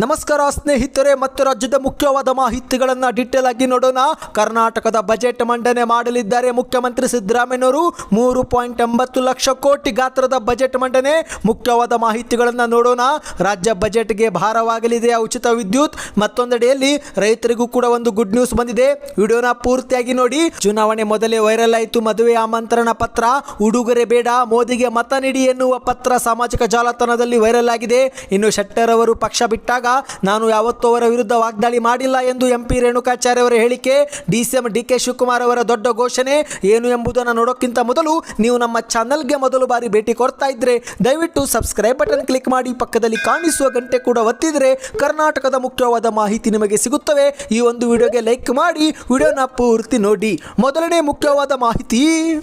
ನಮಸ್ಕಾರ ಸ್ನೇಹಿತರೆ, ಮತ್ತು ರಾಜ್ಯದ ಮುಖ್ಯವಾದ ಮಾಹಿತಿಗಳನ್ನು ಡೀಟೇಲ್ ಆಗಿ ನೋಡೋಣ. ಕರ್ನಾಟಕದ ಬಜೆಟ್ ಮಂಡನೆ ಮಾಡಲಿದ್ದಾರೆ ಮುಖ್ಯಮಂತ್ರಿ ಸಿದ್ದರಾಮಯ್ಯನವರು. ಮೂರು ಪಾಯಿಂಟ್ ಎಂಬತ್ತು ಲಕ್ಷ ಕೋಟಿ ಗಾತ್ರದ ಬಜೆಟ್ ಮಂಡನೆ. ಮುಖ್ಯವಾದ ಮಾಹಿತಿಗಳನ್ನು ನೋಡೋಣ. ರಾಜ್ಯ ಬಜೆಟ್ಗೆ ಭಾರವಾಗಲಿದೆ ಉಚಿತ ವಿದ್ಯುತ್. ಮತ್ತೊಂದೆಡೆಯಲ್ಲಿ ರೈತರಿಗೂ ಕೂಡ ಒಂದು ಗುಡ್ ನ್ಯೂಸ್ ಬಂದಿದೆ. ವಿಡಿಯೋನ ಪೂರ್ತಿಯಾಗಿ ನೋಡಿ. ಚುನಾವಣೆ ಮೊದಲೇ ವೈರಲ್ ಆಯಿತು, ಮದುವೆ ಆಮಂತ್ರಣ ಪತ್ರ. ಉಡುಗೊರೆ ಬೇಡ, ಮೋದಿಗೆ ಮತ ನೀಡಿ ಎನ್ನುವ ಪತ್ರ ಸಾಮಾಜಿಕ ಜಾಲತಾಣದಲ್ಲಿ ವೈರಲ್ ಆಗಿದೆ. ಇನ್ನು ಶೆಟ್ಟರ್ ಅವರು ಪಕ್ಷ ಬಿಟ್ಟಾಗ ನಾನು ಯಾವತ್ತೂ ಅವರ ವಿರುದ್ಧ ವಾಗ್ದಾಳಿ ಮಾಡಿಲ್ಲ ಎಂದು ಎಂ ಪಿ ರೇಣುಕಾಚಾರ್ಯ ಅವರ ಹೇಳಿಕೆ ಡಿಸಿಎಂ ಡಿ ಕೆ ಶಿವಕುಮಾರ್ ಅವರ ದೊಡ್ಡ ಘೋಷಣೆ ಏನು ಎಂಬುದನ್ನು ನೋಡೋಕ್ಕಿಂತ ಮೊದಲು ನೀವು ನಮ್ಮ ಚಾನಲ್ಗೆ ಮೊದಲು ಬಾರಿ ಭೇಟಿ ಕೊಡ್ತಾ ಇದ್ರೆ ದಯವಿಟ್ಟು ಸಬ್ಸ್ಕ್ರೈಬ್ ಬಟನ್ ಕ್ಲಿಕ್ ಮಾಡಿ ಪಕ್ಕದಲ್ಲಿ ಕಾಣಿಸುವ ಗಂಟೆ ಕೂಡ ಒತ್ತಿದ್ರೆ ಕರ್ನಾಟಕದ ಮುಖ್ಯವಾದ ಮಾಹಿತಿ ನಿಮಗೆ ಸಿಗುತ್ತವೆ. ಈ ಒಂದು ವಿಡಿಯೋಗೆ ಲೈಕ್ ಮಾಡಿ, ವಿಡಿಯೋನ ಪೂರ್ತಿ ನೋಡಿ. ಮೊದಲನೇ ಮುಖ್ಯವಾದ ಮಾಹಿತಿ,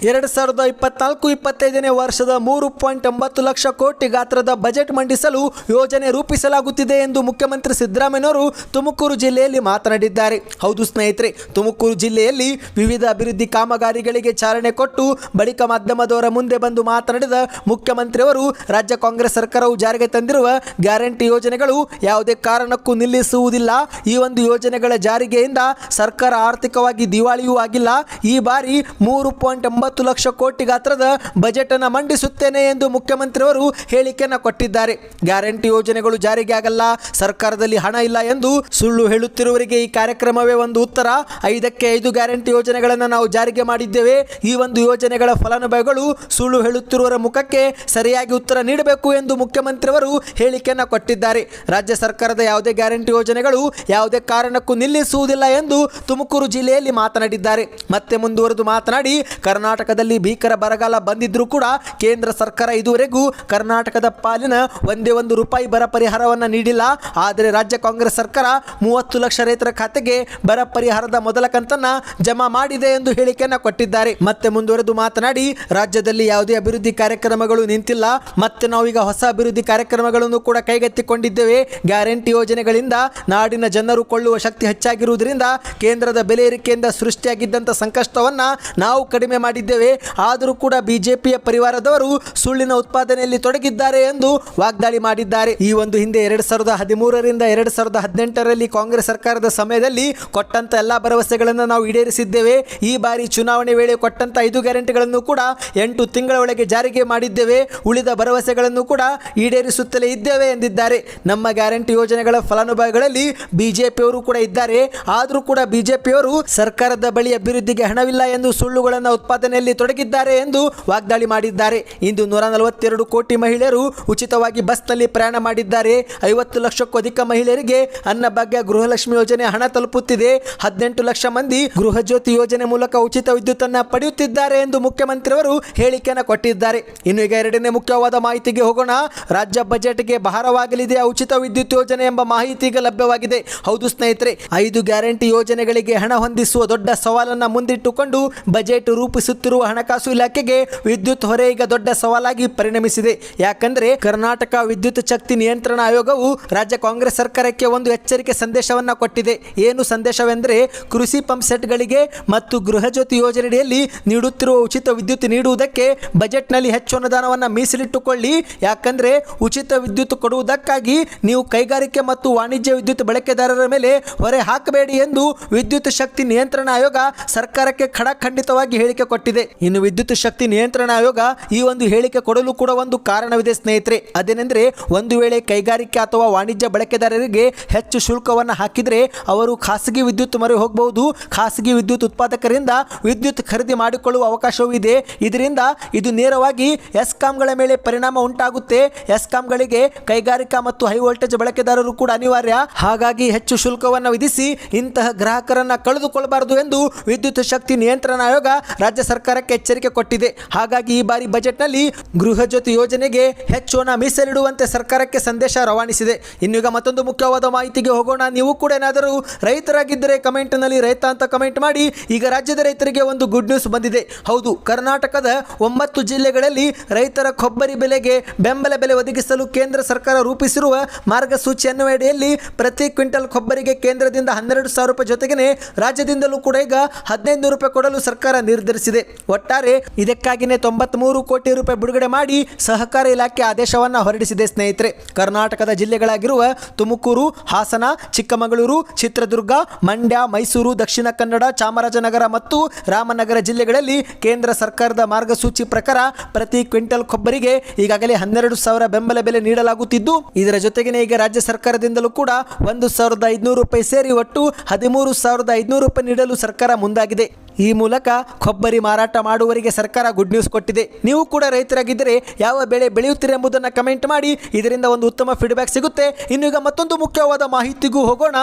ಎರಡು ಸಾವಿರದ ಇಪ್ಪತ್ನಾಲ್ಕು ಇಪ್ಪತ್ತೈದನೇ ವರ್ಷದ ಮೂರು ಪಾಯಿಂಟ್ ಒಂಬತ್ತು ಲಕ್ಷ ಕೋಟಿ ಗಾತ್ರದ ಬಜೆಟ್ ಮಂಡಿಸಲು ಯೋಜನೆ ರೂಪಿಸಲಾಗುತ್ತಿದೆ ಎಂದು ಮುಖ್ಯಮಂತ್ರಿ ಸಿದ್ದರಾಮಯ್ಯನವರು ತುಮಕೂರು ಜಿಲ್ಲೆಯಲ್ಲಿ ಮಾತನಾಡಿದ್ದಾರೆ. ಹೌದು ಸ್ನೇಹಿತರೆ, ತುಮಕೂರು ಜಿಲ್ಲೆಯಲ್ಲಿ ವಿವಿಧ ಅಭಿವೃದ್ಧಿ ಕಾಮಗಾರಿಗಳಿಗೆ ಚಾಲನೆ ಕೊಟ್ಟು ಬಳಿಕ ಮಾಧ್ಯಮದವರ ಮುಂದೆ ಬಂದು ಮಾತನಾಡಿದ ಮುಖ್ಯಮಂತ್ರಿಯವರು, ರಾಜ್ಯ ಕಾಂಗ್ರೆಸ್ ಸರ್ಕಾರವು ಜಾರಿಗೆ ತಂದಿರುವ ಗ್ಯಾರಂಟಿ ಯೋಜನೆಗಳು ಯಾವುದೇ ಕಾರಣಕ್ಕೂ ನಿಲ್ಲಿಸುವುದಿಲ್ಲ. ಈ ಒಂದು ಯೋಜನೆಗಳ ಜಾರಿಗೆಯಿಂದ ಸರ್ಕಾರ ಆರ್ಥಿಕವಾಗಿ ದಿವಾಳಿಯೂ ಆಗಿಲ್ಲ. ಈ ಬಾರಿ ಮೂರು ಪಾಯಿಂಟ್ ಒಂಬತ್ತು ಲಕ್ಷ ಕೋಟಿ ಗಾತ್ರದ ಬಜೆಟ್ ಅನ್ನು ಮಂಡಿಸುತ್ತೇನೆ ಎಂದು ಮುಖ್ಯಮಂತ್ರಿಯವರು ಹೇಳಿಕೆಯನ್ನು ಕೊಟ್ಟಿದ್ದಾರೆ. ಗ್ಯಾರಂಟಿ ಯೋಜನೆಗಳು ಜಾರಿಗೆ ಆಗಲ್ಲ. ಸರ್ಕಾರದಲ್ಲಿ ಹಣ ಇಲ್ಲ ಎಂದು ಸುಳ್ಳು ಹೇಳುತ್ತಿರುವವರಿಗೆ ಈ ಕಾರ್ಯಕ್ರಮವೇ ಒಂದು ಉತ್ತರ. ಐದಕ್ಕೆ ಐದು ಗ್ಯಾರಂಟಿ ಯೋಜನೆಗಳನ್ನು ನಾವು ಜಾರಿಗೆ ಮಾಡಿದ್ದೇವೆ. ಈ ಒಂದು ಯೋಜನೆಗಳ ಫಲಾನುಭವಿಗಳು ಸುಳ್ಳು ಹೇಳುತ್ತಿರುವವರ ಮುಖಕ್ಕೆ ಸರಿಯಾಗಿ ಉತ್ತರ ನೀಡಬೇಕು ಎಂದು ಮುಖ್ಯಮಂತ್ರಿಯವರು ಹೇಳಿಕೆಯನ್ನು ಕೊಟ್ಟಿದ್ದಾರೆ. ರಾಜ್ಯ ಸರ್ಕಾರದ ಯಾವುದೇ ಗ್ಯಾರಂಟಿ ಯೋಜನೆಗಳು ಯಾವುದೇ ಕಾರಣಕ್ಕೂ ನಿಲ್ಲಿಸುವುದಿಲ್ಲ ಎಂದು ತುಮಕೂರು ಜಿಲ್ಲೆಯಲ್ಲಿ ಮಾತನಾಡಿದ್ದಾರೆ. ಮತ್ತೆ ಮುಂದುವರೆದು ಮಾತನಾಡಿ, ಕರ್ನಾಟಕದಲ್ಲಿ ಭೀಕರ ಬರಗಾಲ ಬಂದಿದ್ರೂ ಕೂಡ ಕೇಂದ್ರ ಸರ್ಕಾರ ಇದುವರೆಗೂ ಕರ್ನಾಟಕದ ಪಾಲಿನ ಒಂದೇ ಒಂದು ರೂಪಾಯಿ ಬರ ಪರಿಹಾರವನ್ನು ನೀಡಿಲ್ಲ. ಆದರೆ ರಾಜ್ಯ ಕಾಂಗ್ರೆಸ್ ಸರ್ಕಾರ ಮೂವತ್ತು ಲಕ್ಷ ರೈತರ ಖಾತೆಗೆ ಬರ ಪರಿಹಾರದ ಮೊದಲ ಕಂತನ್ನ ಜಮಾ ಮಾಡಿದೆ ಎಂದು ಹೇಳಿಕೆಯನ್ನು ಕೊಟ್ಟಿದ್ದಾರೆ. ಮತ್ತೆ ಮುಂದುವರೆದು ಮಾತನಾಡಿ, ರಾಜ್ಯದಲ್ಲಿ ಯಾವುದೇ ಅಭಿವೃದ್ಧಿ ಕಾರ್ಯಕ್ರಮಗಳು ನಿಂತಿಲ್ಲ. ಮತ್ತೆ ನಾವೀಗ ಹೊಸ ಅಭಿವೃದ್ಧಿ ಕಾರ್ಯಕ್ರಮಗಳನ್ನು ಕೂಡ ಕೈಗೆತ್ತಿಕೊಂಡಿದ್ದೇವೆ. ಗ್ಯಾರಂಟಿ ಯೋಜನೆಗಳಿಂದ ನಾಡಿನ ಜನರು ಕೊಳ್ಳುವ ಶಕ್ತಿ ಹೆಚ್ಚಾಗಿರುವುದರಿಂದ ಕೇಂದ್ರದ ಬೆಲೆ ಏರಿಕೆಯಿಂದ ಸೃಷ್ಟಿಯಾಗಿದ್ದಂಥ ಸಂಕಷ್ಟವನ್ನ ನಾವು ಕಡಿಮೆ ಮಾಡಿದ್ದೇವೆ. ಆದರೂ ಕೂಡ ಬಿಜೆಪಿಯ ಪರಿವಾರದವರು ಸುಳ್ಳಿನ ಉತ್ಪಾದನೆಯಲ್ಲಿ ತೊಡಗಿದ್ದಾರೆ ಎಂದು ವಾಗ್ದಾಳಿ ಮಾಡಿದ್ದಾರೆ. ಈ ಒಂದು ಹಿಂದೆ ಎರಡು ಸಾವಿರದ ಹದಿಮೂರರಿಂದ ಎರಡು ಸಾವಿರದ ಹದಿನೆಂಟರಲ್ಲಿ ಕಾಂಗ್ರೆಸ್ ಸರ್ಕಾರದ ಸಮಯದಲ್ಲಿ ಕೊಟ್ಟಂತ ಎಲ್ಲ ಭರವಸೆಗಳನ್ನು ನಾವು ಈಡೇರಿಸಿದ್ದೇವೆ. ಈ ಬಾರಿ ಚುನಾವಣೆ ವೇಳೆ ಕೊಟ್ಟಂತ ಐದು ಗ್ಯಾರಂಟಿಗಳನ್ನು ಕೂಡ ಎಂಟು ತಿಂಗಳ ಒಳಗೆ ಜಾರಿಗೆ ಮಾಡಿದ್ದೇವೆ. ಉಳಿದ ಭರವಸೆಗಳನ್ನು ಕೂಡ ಈಡೇರಿಸುತ್ತಲೇ ಇದ್ದೇವೆ ಎಂದಿದ್ದಾರೆ. ನಮ್ಮ ಗ್ಯಾರಂಟಿ ಯೋಜನೆಗಳ ಫಲಾನುಭವಿಗಳಲ್ಲಿ ಬಿಜೆಪಿಯವರು ಕೂಡ ಇದ್ದಾರೆ. ಆದರೂ ಕೂಡ ಬಿಜೆಪಿಯವರು ಸರ್ಕಾರದ ಬಳಿ ಅಭಿವೃದ್ಧಿಗೆ ಹಣವಿಲ್ಲ ಎಂದು ಸುಳ್ಳುಗಳನ್ನು ಉತ್ಪಾದನೆಯಲ್ಲಿ ತೊಡಗಿದ್ದಾರೆ ಎಂದು ವಾಗ್ದಾಳಿ ಮಾಡಿದ್ದಾರೆ. ಇಂದು ನೂರ ನಲವತ್ತೆರಡು ಕೋಟಿ ಮಹಿಳೆಯರು ಉಚಿತವಾಗಿ ಬಸ್ನಲ್ಲಿ ಪ್ರಯಾಣ ಮಾಡಿದ್ದಾರೆ. ಐವತ್ತು ಲಕ್ಷಕ್ಕೂ ಅಧಿಕ ಮಹಿಳೆಯರಿಗೆ ಅನ್ನಭಾಗ್ಯ ಗೃಹಲಕ್ಷ್ಮಿ ಯೋಜನೆ ಹಣ ತಲುಪುತ್ತಿದೆ. ಹದಿನೆಂಟು ಲಕ್ಷ ಮಂದಿ ಗೃಹ ಜ್ಯೋತಿ ಯೋಜನೆ ಮೂಲಕ ಉಚಿತ ವಿದ್ಯುತ್ ಅನ್ನ ಪಡೆಯುತ್ತಿದ್ದಾರೆ ಎಂದು ಮುಖ್ಯಮಂತ್ರಿಯವರು ಹೇಳಿಕೆಯನ್ನು ಕೊಟ್ಟಿದ್ದಾರೆ. ಇನ್ನು ಈಗ ಎರಡನೇ ಮುಖ್ಯವಾದ ಮಾಹಿತಿಗೆ ಹೋಗೋಣ. ರಾಜ್ಯ ಬಜೆಟ್ಗೆ ಭಾರವಾಗಲಿದೆ ಉಚಿತ ವಿದ್ಯುತ್ ಯೋಜನೆ ಎಂಬ ಮಾಹಿತಿ ಈಗ ಲಭ್ಯವಾಗಿದೆ. ಹೌದು ಸ್ನೇಹಿತರೆ, ಐದು ಗ್ಯಾರಂಟಿ ಯೋಜನೆಗಳಿಗೆ ಹಣ ಹೊಂದಿಸುವ ದೊಡ್ಡ ಸವಾಲನ್ನು ಮುಂದಿಟ್ಟುಕೊಂಡು ಬಜೆಟ್ ರೂಪಿಸುತ್ತಿರುವ ಹಣಕಾಸು ಇಲಾಖೆಗೆ ವಿದ್ಯುತ್ ಹೊರೆ ಈಗ ದೊಡ್ಡ ಸವಾಲಾಗಿ ಪರಿಣಮಿಸಿದೆ. ಯಾಕಂದ್ರೆ ಕರ್ನಾಟಕ ವಿದ್ಯುತ್ ಶಕ್ತಿ ನಿಯಂತ್ರಣ ಆಯೋಗವು ರಾಜ್ಯ ಕಾಂಗ್ರೆಸ್ ಸರ್ಕಾರಕ್ಕೆ ಒಂದು ಎಚ್ಚರಿಕೆ ಸಂದೇಶವನ್ನು ಕೊಟ್ಟಿದೆ. ಏನು ಸಂದೇಶವೆಂದರೆ ಕೃಷಿ ಪಂಪ್ ಸೆಟ್ಗಳಿಗೆ ಮತ್ತು ಗೃಹ ಜ್ಯೋತಿ ಯೋಜನೆಯಲ್ಲಿ ನೀಡುತ್ತಿರುವ ಉಚಿತ ವಿದ್ಯುತ್ ನೀಡುವುದಕ್ಕೆ ಬಜೆಟ್ನಲ್ಲಿ ಹೆಚ್ಚು ಅನುದಾನವನ್ನು ಮೀಸಲಿಟ್ಟುಕೊಳ್ಳಿ. ಯಾಕಂದರೆ ಉಚಿತ ವಿದ್ಯುತ್ ಕೊಡುವುದಕ್ಕಾಗಿ ನೀವು ಕೈಗಾರಿಕೆ ಮತ್ತು ವಾಣಿಜ್ಯ ವಿದ್ಯುತ್ ಬಳಕೆದಾರರ ಮೇಲೆ ಹೊರೆ ಹಾಕಬೇಡಿ ಎಂದು ವಿದ್ಯುತ್ ಶಕ್ತಿ ನಿಯಂತ್ರಣ ಆಯೋಗ ಸರ್ಕಾರಕ್ಕೆ ಖಡಖಂಡಿತವಾಗಿ ಹೇಳಿಕೆ ಕೊಟ್ಟಿದೆ. ಇನ್ನು ವಿದ್ಯುತ್ ಶಕ್ತಿ ನಿಯಂತ್ರಣ ಆಯೋಗ ಈ ಒಂದು ಹೇಳಿಕೆ ಕೊಡಲು ಕೂಡ ಒಂದು ಕಾರಣವಿದೆ ಸ್ನೇಹಿತರೆ. ಅದೇನೆಂದರೆ ಒಂದು ವೇಳೆ ಕೈಗಾರಿಕೆ ಅಥವಾ ವಾಣಿಜ್ಯ ಬಳಕೆದಾರರಿಗೆ ಹೆಚ್ಚು ಶುಲ್ಕವನ್ನು ಹಾಕಿದರೆ ಅವರು ಖಾಸಗಿ ವಿದ್ಯುತ್ ಮೊರೆ ಹೋಗಬಹುದು. ಖಾಸಗಿ ವಿದ್ಯುತ್ ಉತ್ಪಾದಕರಿಂದ ವಿದ್ಯುತ್ ಖರೀದಿ ಮಾಡಿಕೊಳ್ಳುವ ಅವಕಾಶವೂ ಇದೆ. ಇದರಿಂದ ಇದು ನೇರವಾಗಿ ಎಸ್ಕಾಂಗಳ ಮೇಲೆ ಪರಿಣಾಮ ಉಂಟಾಗುತ್ತೆ. ಎಸ್ಕಾಂಗಳಿಗೆ ಕೈಗಾರಿಕಾ ಮತ್ತು ಹೈ ವೋಲ್ಟೇಜ್ ಬಳಕೆದಾರರು ಕೂಡ ಅನಿವಾರ್ಯ. ಹಾಗಾಗಿ ಹೆಚ್ಚು ಶುಲ್ಕವನ್ನು ವಿಧಿಸಿ ಇಂತಹ ಗ್ರಾಹಕರನ್ನು ಕಳೆದುಕೊಳ್ಳಬಾರದು ಎಂದು ವಿದ್ಯುತ್ ಶಕ್ತಿ ನಿಯಂತ್ರಣ ಆಯೋಗ ರಾಜ್ಯ ಸರ್ಕಾರಕ್ಕೆ ಎಚ್ಚರಿಕೆ ಕೊಟ್ಟಿದೆ. ಹಾಗಾಗಿ ಈ ಬಾರಿ ಬಜೆಟ್ನಲ್ಲಿ ಗೃಹ ಜ್ಯೋತಿ ಯೋಜನೆಗೆ ಹೆಚ್ಚು ಹಣ ಮೀಸಲಿಡುವಂತೆ ಸರ್ಕಾರಕ್ಕೆ ಸಂದೇಶ ರವಾನಿಸಿದೆ. ಇನ್ನೀಗ ಮತ್ತೊಂದು ಮುಖ್ಯವಾದ ಮಾಹಿತಿಗೆ ಹೋಗೋಣ. ನೀವು ಕೂಡ ಏನಾದರೂ ರೈತರಾಗಿದ್ದರೆ ಕಮೆಂಟ್ನಲ್ಲಿ ರೈತ ಅಂತ ಕಮೆಂಟ್ ಮಾಡಿ. ಈಗ ರಾಜ್ಯದ ರೈತರಿಗೆ ಒಂದು ಗುಡ್ ನ್ಯೂಸ್ ಬಂದಿದೆ. ಹೌದು, ಕರ್ನಾಟಕದ ಒಂಬತ್ತು ಜಿಲ್ಲೆಗಳಲ್ಲಿ ರೈತರ ಕೊಬ್ಬರಿ ಬೆಲೆಗೆ ಬೆಂಬಲ ಬೆಲೆ ಒದಗಿಸಲು ಕೇಂದ್ರ ಸರ್ಕಾರ ರೂಪಿಸಿರುವ ಮಾರ್ಗಸೂಚಿ ಅನ್ವಯಡಿಯಲ್ಲಿ ಪ್ರತಿ ಕ್ವಿಂಟಲ್ ಕೊಬ್ಬರಿಗೆ ಕೇಂದ್ರದಿಂದ ಹನ್ನೆರಡು ಸಾವಿರ ರೂಪಾಯಿ ಜೊತೆಗೆ ರಾಜ್ಯದಿಂದಲೂ ಕೂಡ ಈಗ ಹದಿನೈದು ನೂರು ರೂಪಾಯಿ ಕೊಡಲು ಸರ್ಕಾರ ನಿರ್ಧರಿಸಿದೆ. ಒಟ್ಟಾರೆ ಇದಕ್ಕಾಗಿಯೇ ತೊಂಬತ್ಮೂರು ಕೋಟಿ ರೂಪಾಯಿ ಬಿಡುಗಡೆ ಮಾಡಿ ಸಹಕಾರ ಇಲಾಖೆ ಆದೇಶವನ್ನು ಹೊರಡಿಸಿದೆ ಸ್ನೇಹಿತರೆ. ಕರ್ನಾಟಕದ ಜಿಲ್ಲೆಗಳಾಗಿರುವ ತುಮಕೂರು, ಹಾಸನ, ಚಿಕ್ಕಮಗಳೂರು, ಚಿತ್ರದುರ್ಗ, ಮಂಡ್ಯ, ಮೈಸೂರು, ದಕ್ಷಿಣ ಕನ್ನಡ, ಚಾಮರಾಜನಗರ ಮತ್ತು ರಾಮನಗರ ಜಿಲ್ಲೆಗಳಲ್ಲಿ ಕೇಂದ್ರ ಸರ್ಕಾರದ ಮಾರ್ಗಸೂಚಿ ಪ್ರಕಾರ ಪ್ರತಿ ಕ್ವಿಂಟಲ್ ಕೊಬ್ಬರಿಗೆ ಈಗಾಗಲೇ ಹನ್ನೆರಡು ಸಾವಿರ ಬೆಂಬಲ ಬೆಲೆ ನೀಡಲಾಗುತ್ತಿದ್ದು, ಇದರ ಜೊತೆಗೆ ಈಗ ರಾಜ್ಯ ಸರ್ಕಾರದಿಂದಲೂ ಕೂಡ ಒಂದು ಸಾವಿರದ ಐದುನೂರು ರೂಪಾಯಿ ಸೇರಿ ಒಟ್ಟು ಹದಿಮೂರು ಸಾವಿರದ ಐದುನೂರು ರೂಪಾಯಿ ನೀಡಲು ಸರ್ಕಾರ ಮುಂದಾಗಿದೆ. ಈ ಮೂಲಕ ಕೊಬ್ಬರಿ ಮಾರಾಟ ಮಾಡುವವರಿಗೆ ಸರ್ಕಾರ ಗುಡ್ ನ್ಯೂಸ್ ಕೊಟ್ಟಿದೆ. ನೀವು ಕೂಡ ರೈತರಾಗಿದ್ದರೆ ಯಾವ ಬೆಳೆ ಬೆಳೆಯುತ್ತೀರಿ ಎಂಬುದನ್ನು ಕಮೆಂಟ್ ಮಾಡಿ. ಇದರಿಂದ ಒಂದು ಉತ್ತಮ ಫೀಡ್ಬ್ಯಾಕ್ ಸಿಗುತ್ತೆ. ಇನ್ನೀಗ ಮತ್ತೊಂದು ಮುಖ್ಯವಾದ ಮಾಹಿತಿಗೂ ಹೋಗೋಣ.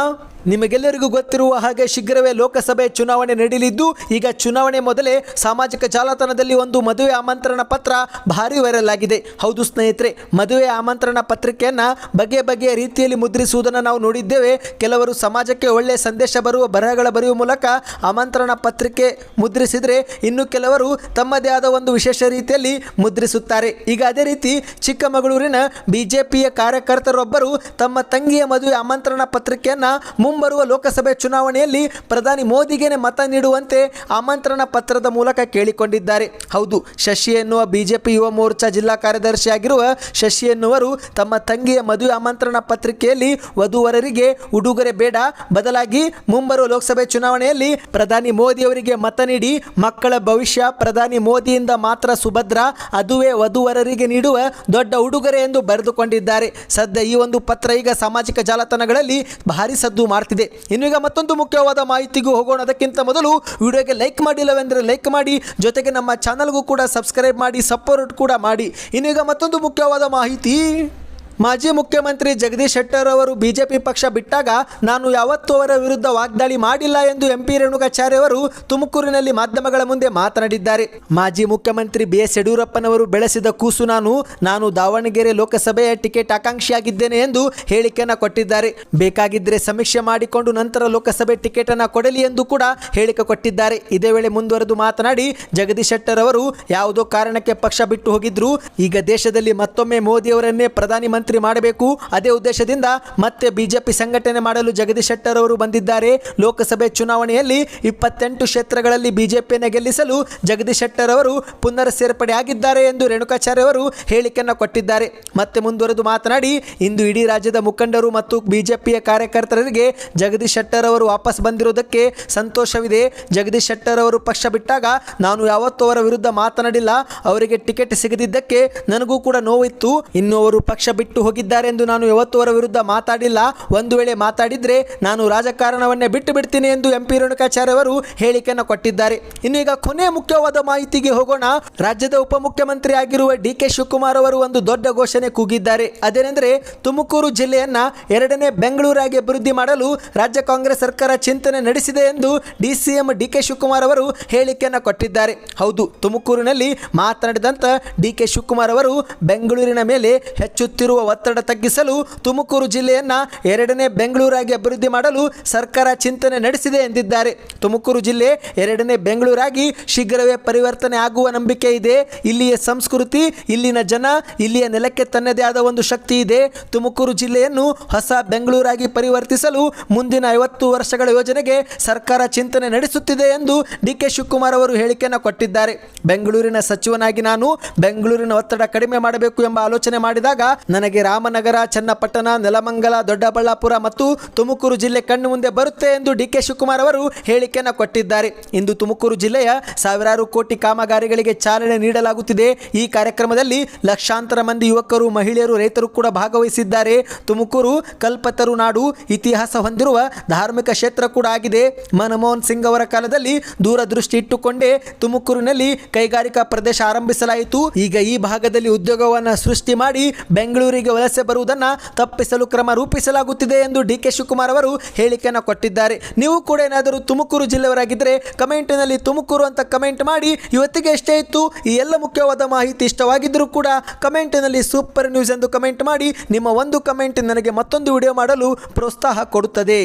ನಿಮಗೆಲ್ಲರಿಗೂ ಗೊತ್ತಿರುವ ಹಾಗೆ ಶೀಘ್ರವೇ ಲೋಕಸಭೆ ಚುನಾವಣೆ ನಡೆಯಲಿದ್ದು, ಈಗ ಚುನಾವಣೆ ಮೊದಲೇ ಸಾಮಾಜಿಕ ಜಾಲತಾಣದಲ್ಲಿ ಒಂದು ಮದುವೆ ಆಮಂತ್ರಣ ಪತ್ರ ಭಾರಿ ವೈರಲ್ ಆಗಿದೆ. ಹೌದು ಸ್ನೇಹಿತರೆ, ಮದುವೆ ಆಮಂತ್ರಣ ಪತ್ರಿಕೆಯನ್ನು ಬಗೆ ಬಗೆಯ ರೀತಿಯಲ್ಲಿ ಮುದ್ರಿಸುವುದನ್ನು ನಾವು ನೋಡಿದ್ದೇವೆ. ಕೆಲವರು ಸಮಾಜಕ್ಕೆ ಒಳ್ಳೆಯ ಸಂದೇಶ ಬರುವ ಬರಹಗಳ ಬರೆಯುವ ಮೂಲಕ ಆಮಂತ್ರಣ ಪತ್ರಿಕೆ ಮುದ್ರಿಸಿದರೆ ಇನ್ನು ಕೆಲವರು ತಮ್ಮದೇ ಆದ ಒಂದು ವಿಶೇಷ ರೀತಿಯಲ್ಲಿ ಮುದ್ರಿಸುತ್ತಾರೆ. ಈಗ ಅದೇ ರೀತಿ ಚಿಕ್ಕಮಗಳೂರಿನ ಬಿಜೆಪಿಯ ಕಾರ್ಯಕರ್ತರೊಬ್ಬರು ತಮ್ಮ ತಂಗಿಯ ಮದುವೆ ಆಮಂತ್ರಣ ಪತ್ರಿಕೆಯನ್ನು ಮುಂಬರುವ ಲೋಕಸಭೆ ಚುನಾವಣೆಯಲ್ಲಿ ಪ್ರಧಾನಿ ಮೋದಿಗೇನೆ ಮತ ನೀಡುವಂತೆ ಆಮಂತ್ರಣ ಪತ್ರದ ಮೂಲಕ ಕೇಳಿಕೊಂಡಿದ್ದಾರೆ. ಹೌದು, ಶಶಿ ಎನ್ನುವ ಬಿಜೆಪಿ ಯುವ ಮೋರ್ಚಾ ಜಿಲ್ಲಾ ಕಾರ್ಯದರ್ಶಿಯಾಗಿರುವ ಶಶಿ ಎನ್ನುವರು ತಮ್ಮ ತಂಗಿಯ ಮದುವೆ ಆಮಂತ್ರಣ ಪತ್ರಿಕೆಯಲ್ಲಿ ವಧುವರರಿಗೆ ಉಡುಗೊರೆ ಬೇಡ, ಬದಲಾಗಿ ಮುಂಬರುವ ಲೋಕಸಭೆ ಚುನಾವಣೆಯಲ್ಲಿ ಪ್ರಧಾನಿ ಮೋದಿಯವರಿಗೆ ಮತ ನೀಡಿ ಮಕ್ಕಳ ಭವಿಷ್ಯ, ಪ್ರಧಾನಿ ಮೋದಿಯಿಂದ ಮಾತ್ರ ಸುಭದ್ರ, ಅದುವೇ ವಧುವರರಿಗೆ ನೀಡುವ ದೊಡ್ಡ ಉಡುಗೊರೆ ಎಂದು ಬರೆದುಕೊಂಡಿದ್ದಾರೆ. ಸದ್ಯ ಈ ಒಂದು ಪತ್ರ ಈಗ ಸಾಮಾಜಿಕ ಜಾಲತಾಣಗಳಲ್ಲಿ ಭಾರಿ ಸದ್ದು ಮಾಡ್ತಿದೆ ಇನ್ನು ಈಗ ಮತ್ತೊಂದು ಮುಖ್ಯವಾದ ಮಾಹಿತಿಗೂ ಹೋಗೋಣ. ಅದಕ್ಕಿಂತ ಮೊದಲು ವಿಡಿಯೋಗೆ ಲೈಕ್ ಮಾಡಿಲ್ಲವೆಂದರೆ ಲೈಕ್ ಮಾಡಿ, ಜೊತೆಗೆ ನಮ್ಮ ಚಾನಲ್ಗೂ ಕೂಡ ಸಬ್ಸ್ಕ್ರೈಬ್ ಮಾಡಿ, ಸಪೋರ್ಟ್ ಕೂಡ ಮಾಡಿ. ಇನ್ನೀಗ ಮತ್ತೊಂದು ಮುಖ್ಯವಾದ ಮಾಹಿತಿ. ಮಾಜಿ ಮುಖ್ಯಮಂತ್ರಿ ಜಗದೀಶ್ ಶೆಟ್ಟರ್ ಅವರು ಬಿಜೆಪಿ ಪಕ್ಷ ಬಿಟ್ಟಾಗ ನಾನು ಯಾವತ್ತೂ ಅವರ ವಿರುದ್ಧ ವಾಗ್ದಾಳಿ ಮಾಡಿಲ್ಲ ಎಂದು ಎಂಪಿ ರೇಣುಕಾಚಾರ್ಯ ಅವರು ತುಮಕೂರಿನಲ್ಲಿ ಮಾಧ್ಯಮಗಳ ಮುಂದೆ ಮಾತನಾಡಿದ್ದಾರೆ. ಮಾಜಿ ಮುಖ್ಯಮಂತ್ರಿ ಬಿ ಎಸ್ ಯಡಿಯೂರಪ್ಪನವರು ಬೆಳೆಸಿದ ಕೂಸು ನಾನು ನಾನು ದಾವಣಗೆರೆ ಲೋಕಸಭೆಯ ಟಿಕೆಟ್ ಆಕಾಂಕ್ಷಿಯಾಗಿದ್ದೇನೆ ಎಂದು ಹೇಳಿಕೆಯನ್ನು ಕೊಟ್ಟಿದ್ದಾರೆ. ಬೇಕಾಗಿದ್ದರೆ ಸಮೀಕ್ಷೆ ಮಾಡಿಕೊಂಡು ನಂತರ ಲೋಕಸಭೆ ಟಿಕೆಟ್ ಅನ್ನು ಕೊಡಲಿ ಎಂದು ಕೂಡ ಹೇಳಿಕೆ ಕೊಟ್ಟಿದ್ದಾರೆ. ಇದೇ ವೇಳೆ ಮುಂದುವರೆದು ಮಾತನಾಡಿ, ಜಗದೀಶ್ ಶೆಟ್ಟರ್ ಅವರು ಯಾವುದೋ ಕಾರಣಕ್ಕೆ ಪಕ್ಷ ಬಿಟ್ಟು ಹೋಗಿದ್ರು. ಈಗ ದೇಶದಲ್ಲಿ ಮತ್ತೊಮ್ಮೆ ಮೋದಿಯವರನ್ನೇ ಪ್ರಧಾನಿ ಮಂತ್ರಿ ಮಾಡಬೇಕು. ಅದೇ ಉದ್ದೇಶದಿಂದ ಮತ್ತೆ ಬಿಜೆಪಿ ಸಂಘಟನೆ ಮಾಡಲು ಜಗದೀಶ್ ಶೆಟ್ಟರ್ ಅವರು ಬಂದಿದ್ದಾರೆ. ಲೋಕಸಭೆ ಚುನಾವಣೆಯಲ್ಲಿ ಇಪ್ಪತ್ತೆಂಟು ಕ್ಷೇತ್ರಗಳಲ್ಲಿ ಬಿಜೆಪಿಯನ್ನು ಗೆಲ್ಲಿಸಲು ಜಗದೀಶ್ ಶೆಟ್ಟರ್ ಅವರು ಪುನರ್ ಸೇರ್ಪಡೆ ಆಗಿದ್ದಾರೆ ಎಂದು ರೇಣುಕಾಚಾರ್ಯ ಅವರು ಹೇಳಿಕೆಯನ್ನು ಕೊಟ್ಟಿದ್ದಾರೆ. ಮತ್ತೆ ಮುಂದುವರೆದು ಮಾತನಾಡಿ, ಇಂದು ಇಡೀ ರಾಜ್ಯದ ಮುಖಂಡರು ಮತ್ತು ಬಿಜೆಪಿಯ ಕಾರ್ಯಕರ್ತರಿಗೆ ಜಗದೀಶ್ ಶೆಟ್ಟರ್ ಅವರು ವಾಪಸ್ ಬಂದಿರುವುದಕ್ಕೆ ಸಂತೋಷವಿದೆ. ಜಗದೀಶ್ ಶೆಟ್ಟರ್ ಅವರು ಪಕ್ಷ ಬಿಟ್ಟಾಗ ನಾನು ಯಾವತ್ತೂ ಅವರ ವಿರುದ್ಧ ಮಾತನಾಡಿಲ್ಲ. ಅವರಿಗೆ ಟಿಕೆಟ್ ಸಿಗದಿದ್ದಕ್ಕೆ ನನಗೂ ಕೂಡ ನೋವಿತ್ತು. ಇನ್ನು ಅವರು ಪಕ್ಷ ಬಿಟ್ಟು ಹೋಗಿದ್ದಾರೆ ಎಂದು ನಾನು ಯಾವತ್ತೂ ಅವರ ವಿರುದ್ಧ ಮಾತಾಡಿಲ್ಲ. ಒಂದು ವೇಳೆ ಮಾತಾಡಿದರೆ ನಾನು ರಾಜಕಾರಣವನ್ನೇ ಬಿಟ್ಟು ಬಿಡ್ತೀನಿ ಎಂದು ಎಂ ಪಿ ರೇಣುಕಾಚಾರ್ಯ ಅವರು ಹೇಳಿಕೆಯನ್ನು ಕೊಟ್ಟಿದ್ದಾರೆ. ಇನ್ನು ಈಗ ಕೊನೆ ಮುಖ್ಯವಾದ ಮಾಹಿತಿಗೆ ಹೋಗೋಣ. ರಾಜ್ಯದ ಉಪಮುಖ್ಯಮಂತ್ರಿ ಆಗಿರುವ ಡಿ ಕೆ ಶಿವಕುಮಾರ್ ಅವರು ಒಂದು ದೊಡ್ಡ ಘೋಷಣೆ ಕೂಗಿದ್ದಾರೆ. ಅದೇನೆಂದರೆ ತುಮಕೂರು ಜಿಲ್ಲೆಯನ್ನು ಎರಡನೇ ಬೆಂಗಳೂರಾಗಿ ಅಭಿವೃದ್ಧಿ ಮಾಡಲು ರಾಜ್ಯ ಕಾಂಗ್ರೆಸ್ ಸರ್ಕಾರ ಚಿಂತನೆ ನಡೆಸಿದೆ ಎಂದು D C M D K Shivakumar ಅವರು ಹೇಳಿಕೆಯನ್ನು ಕೊಟ್ಟಿದ್ದಾರೆ. ಹೌದು, ತುಮಕೂರಿನಲ್ಲಿ ಮಾತನಾಡಿದಂಥ ಡಿ ಕೆ ಶಿವಕುಮಾರ್ ಅವರು ಬೆಂಗಳೂರಿನ ಮೇಲೆ ಹೆಚ್ಚುತ್ತಿರುವ ಒತ್ತಡ ತಗ್ಗಿಸಲು ತುಮಕೂರು ಜಿಲ್ಲೆಯನ್ನು ಎರಡನೇ ಬೆಂಗಳೂರಾಗಿ ಅಭಿವೃದ್ಧಿ ಮಾಡಲು ಸರ್ಕಾರ ಚಿಂತನೆ ನಡೆಸಿದೆ ಎಂದಿದ್ದಾರೆ. ತುಮಕೂರು ಜಿಲ್ಲೆ ಎರಡನೇ ಬೆಂಗಳೂರಾಗಿ ಶೀಘ್ರವೇ ಪರಿವರ್ತನೆ ಆಗುವ ನಂಬಿಕೆ ಇದೆ. ಇಲ್ಲಿಯ ಸಂಸ್ಕೃತಿ, ಇಲ್ಲಿನ ಜನ, ಇಲ್ಲಿಯ ನೆಲಕ್ಕೆ ತನ್ನದೇ ಆದ ಒಂದು ಶಕ್ತಿ ಇದೆ. ತುಮಕೂರು ಜಿಲ್ಲೆಯನ್ನು ಹೊಸ ಬೆಂಗಳೂರಾಗಿ ಪರಿವರ್ತಿಸಲು ಮುಂದಿನ ಐವತ್ತು ವರ್ಷಗಳ ಯೋಜನೆಗೆ ಸರ್ಕಾರ ಚಿಂತನೆ ನಡೆಸುತ್ತಿದೆ ಎಂದು ಡಿ ಕೆ ಶಿವಕುಮಾರ್ ಅವರು ಹೇಳಿಕೆಯನ್ನು ಕೊಟ್ಟಿದ್ದಾರೆ. ಬೆಂಗಳೂರಿನ ಸಚಿವನಾಗಿ ನಾನು ಬೆಂಗಳೂರಿನ ಒತ್ತಡ ಕಡಿಮೆ ಮಾಡಬೇಕು ಎಂಬ ಆಲೋಚನೆ ಮಾಡಿದಾಗ ನನಗೆ ರಾಮನಗರ, ಚನ್ನಪಟ್ಟಣ, ನೆಲಮಂಗಲ, ದೊಡ್ಡಬಳ್ಳಾಪುರ ಮತ್ತು ತುಮಕೂರು ಜಿಲ್ಲೆ ಕಣ್ಣು ಮುಂದೆ ಬರುತ್ತೆ ಎಂದು ಡಿ ಕೆ ಶಿವಕುಮಾರ್ ಅವರು ಹೇಳಿಕೆಯನ್ನು ಕೊಟ್ಟಿದ್ದಾರೆ. ಇಂದು ತುಮಕೂರು ಜಿಲ್ಲೆಯ ಸಾವಿರಾರು ಕೋಟಿ ಕಾಮಗಾರಿಗಳಿಗೆ ಚಾಲನೆ ನೀಡಲಾಗುತ್ತಿದೆ. ಈ ಕಾರ್ಯಕ್ರಮದಲ್ಲಿ ಲಕ್ಷಾಂತರ ಮಂದಿ ಯುವಕರು, ಮಹಿಳೆಯರು, ರೈತರು ಕೂಡ ಭಾಗವಹಿಸಿದ್ದಾರೆ. ತುಮಕೂರು ಕಲ್ಪತರು ನಾಡು ಇತಿಹಾಸ ಹೊಂದಿರುವ ಧಾರ್ಮಿಕ ಕ್ಷೇತ್ರ ಕೂಡ ಆಗಿದೆ. ಮನಮೋಹನ್ ಸಿಂಗ್ ಅವರ ಕಾಲದಲ್ಲಿ ದೂರದೃಷ್ಟಿ ಇಟ್ಟುಕೊಂಡೇ ತುಮಕೂರಿನಲ್ಲಿ ಕೈಗಾರಿಕಾ ಪ್ರದೇಶ ಆರಂಭಿಸಲಾಯಿತು. ಈಗ ಈ ಭಾಗದಲ್ಲಿ ಉದ್ಯೋಗವನ್ನು ಸೃಷ್ಟಿ ಮಾಡಿ ಬೆಂಗಳೂರಿಗೆ ವಲಸೆ ಬರುವುದನ್ನು ತಪ್ಪಿಸಲು ಕ್ರಮ ರೂಪಿಸಲಾಗುತ್ತಿದೆ ಎಂದು ಡಿ ಕೆ ಶಿವಕುಮಾರ್ ಅವರು ಹೇಳಿಕೆಯನ್ನು ಕೊಟ್ಟಿದ್ದಾರೆ. ನೀವು ಕೂಡ ಏನಾದರೂ ತುಮಕೂರು ಜಿಲ್ಲೆಯವರಾಗಿದ್ದರೆ ಕಮೆಂಟ್ನಲ್ಲಿ ತುಮಕೂರು ಅಂತ ಕಮೆಂಟ್ ಮಾಡಿ. ಇವತ್ತಿಗೆ ಎಷ್ಟೇ ಇತ್ತು, ಈ ಎಲ್ಲ ಮುಖ್ಯವಾದ ಮಾಹಿತಿ ಇಷ್ಟವಾಗಿದ್ದರೂ ಕೂಡ ಕಮೆಂಟ್ನಲ್ಲಿ ಸೂಪರ್ ನ್ಯೂಸ್ ಎಂದು ಕಮೆಂಟ್ ಮಾಡಿ. ನಿಮ್ಮ ಒಂದು ಕಮೆಂಟ್ ನನಗೆ ಮತ್ತೊಂದು ವಿಡಿಯೋ ಮಾಡಲು ಪ್ರೋತ್ಸಾಹ ಕೊಡುತ್ತದೆ.